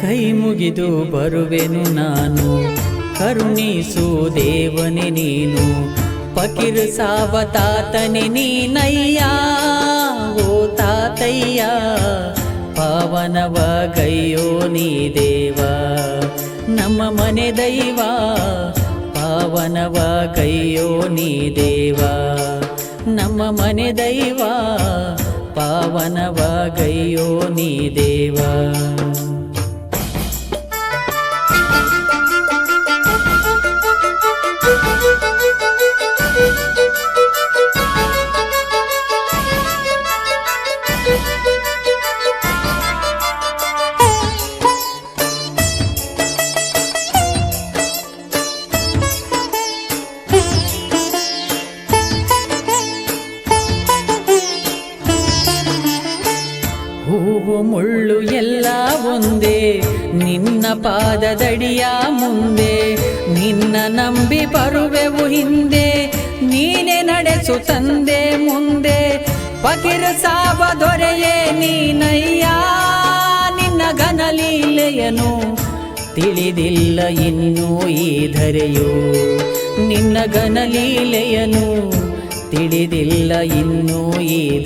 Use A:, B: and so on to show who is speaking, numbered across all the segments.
A: ಕೈ ಮುಗಿದು ಬರುವೆನು ನಾನು. ಕರುಣಿಸು ದೇವನೆ ನೀನು. ಪಕಿರು ಸಾವ ತಾತನೆ ನೀನಯ್ಯ. ಓ ತಾತಯ್ಯ, ಪಾವನವ ಗೈಯೋ ನೀ ದೇವ. ನಮ್ಮ ಮನೆ ದೈವ, ಪಾವನವ ಗೈಯೋ ನೀ ದೇವ. ನಮ್ಮ ಮನೆ ದೈವ, ಪಾವನವ ಗೈಯೋ ನೀ ದೇವ. ಹೂವು ಮುಳ್ಳು ಎಲ್ಲ ಒಂದೇ. ನಿನ್ನ ಪಾದದಡಿಯ ಮುಂದೆ, ನಿನ್ನ ನಂಬಿ ಬರುವೆವು ಹಿಂದೆ. ನೀನೆ ನಡೆಸು ತಂದೆ ಮುಂದೆ. ಪಕಿರ ಸಾವ ದೊರೆಯೇ ನೀನಯ್ಯ. ನಿನ್ನ ಘನಲೀಲೆಯನು ತಿಳಿದಿಲ್ಲ ಇನ್ನೂ ಈ ಧರೆಯು. ನಿನ್ನ ಘನಲೀಲೆಯನು ತಿಳಿದಿಲ್ಲ ಇನ್ನೂ ಈ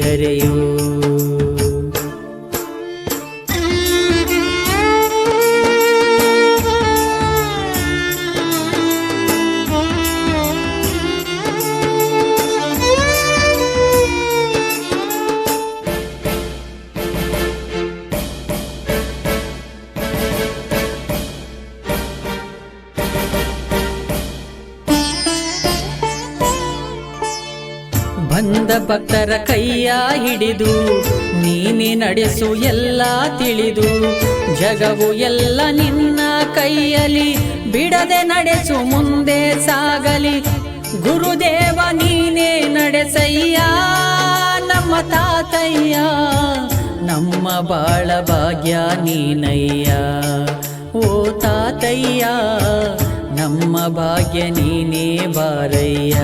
A: ಬಂದ ಭಕ್ತರ ಕೈಯ ಹಿಡಿದು ನೀನೆ ನಡೆಸು ಎಲ್ಲ ತಿಳಿದು, ಜಗವು ಎಲ್ಲ ನಿನ್ನ ಕೈಯಲ್ಲಿ ಬಿಡದೆ ನಡೆಸು, ಮುಂದೆ ಸಾಗಲಿ. ಗುರುದೇವ ನೀನೇ ನಡೆಸಯ್ಯ, ನಮ್ಮ ತಾತಯ್ಯ, ನಮ್ಮ ಬಾಳ ಭಾಗ್ಯ ನೀನಯ್ಯ. ಓ ತಾತಯ್ಯ, ನಮ್ಮ ಭಾಗ್ಯ ನೀನೇ ಬಾರಯ್ಯ.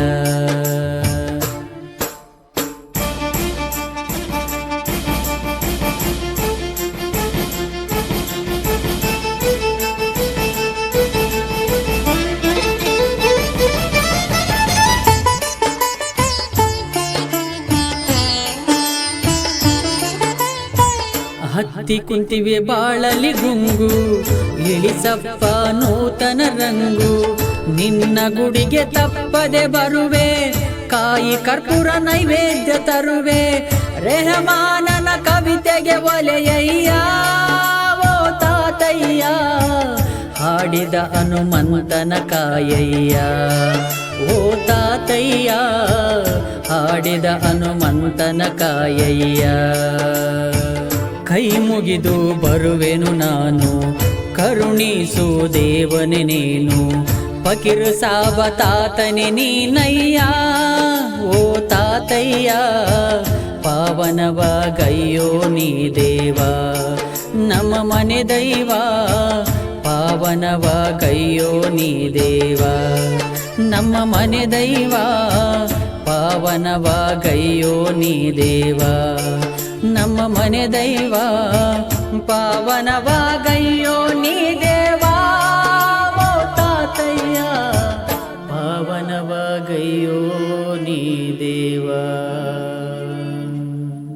A: ಹತ್ತಿ ಕುಂತಿವೆ ಬಾಳಲಿ ಗುಂಗು. ಇಳಿಸಪ್ಪ ನೂತನ ರಂಗು. ನಿನ್ನ ಗುಡಿಗೆ ತಪ್ಪದೆ ಬರುವೆ. ಕಾಯಿ ಕರ್ಪೂರ ನೈವೇದ್ಯ ತರುವೆ. ರೆಹಮಾನನ ಕವಿತೆಗೆ ಒಲೆಯಯ್ಯ. ಓ ತಾತಯ್ಯ, ಹಾಡಿದ ಹನುಮಂತನ ಕಾಯಯ್ಯ. ಓ ತಾತಯ್ಯ, ಹಾಡಿದ ಹನುಮಂತನ ಕಾಯಯ್ಯ. ಕೈ ಮುಗಿದು ಬರುವೆನು ನಾನು. ಕರುಣಿಸು ದೇವನೆ ನೀನು. ಪಕಿರು ಸಾಬ ತಾತನೆ ನೀನಯ್ಯ. ಓ ತಾತಯ್ಯ, ಪಾವನವ ಗಯ್ಯೋ ನೀ ದೇವ. ನಮ್ಮ ಮನೆ ದೈವ, ಪಾವನವ ಗಯ್ಯೋ ನೀ ದೇವ. ನಮ್ಮ ಮನೆ ದೈವ, ಪಾವನವ ಗಯ್ಯೋ ನೀ ದೇವ. ನಮ್ಮ ಮನೆ ದೈವ ಪಾವನವಾಗಯ್ಯೋ ಗೈಯೋ